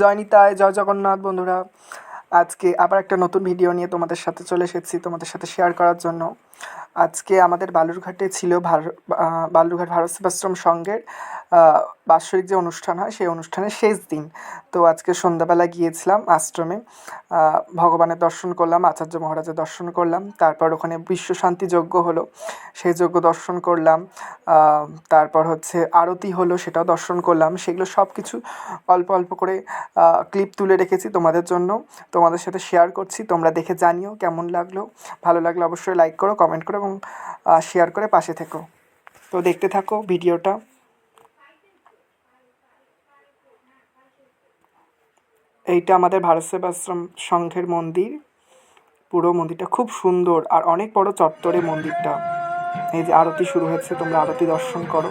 জয় নিতাই, জয় জগন্নাথ বন্ধুরা। আজকে আবার একটা নতুন ভিডিও নিয়ে তোমাদের সাথে চলে এসেছি, তোমাদের সাথে শেয়ার করার জন্য। আজকে আমাদের বালুরঘাটে ছিল বালুরঘাট ভারত সেবাশ্রম সংঘের বাৎসরিক যে অনুষ্ঠান হয় সেই অনুষ্ঠানের শেষ দিন। তো আজকে সন্ধ্যাবেলা গিয়েছিলাম আশ্রমে। ভগবানের দর্শন করলাম, আচার্য মহারাজের দর্শন করলাম, তারপর ওখানে বিশ্ব শান্তি যজ্ঞ হলো, সেই যজ্ঞ দর্শন করলাম। তারপর হচ্ছে আরতি হলো, সেটাও দর্শন করলাম। সেগুলো সব কিছু অল্প অল্প করে ক্লিপ তুলে রেখেছি তোমাদের জন্য। তোমাদের সাথে শেয়ার করছি, তোমরা দেখে জানিও কেমন লাগল। ভালো লাগলে অবশ্যই লাইক করো কমেন্ট করো এবং শেয়ার করে পাশে থেকো। তো দেখতে থাকো ভিডিওটা। এইটা আমাদের ভারত সেবাশ্রম সংঘের মন্দির। পুরো মন্দিরটা খুব সুন্দর আর অনেক বড় চত্বরে মন্দিরটা। এই যে আরতি শুরু হয়েছে, তোমরা আরতি দর্শন করো।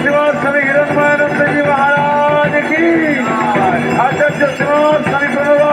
शिवान स्वामी जी महाराज की। अध्यक्ष शिवान श्री प्रणवा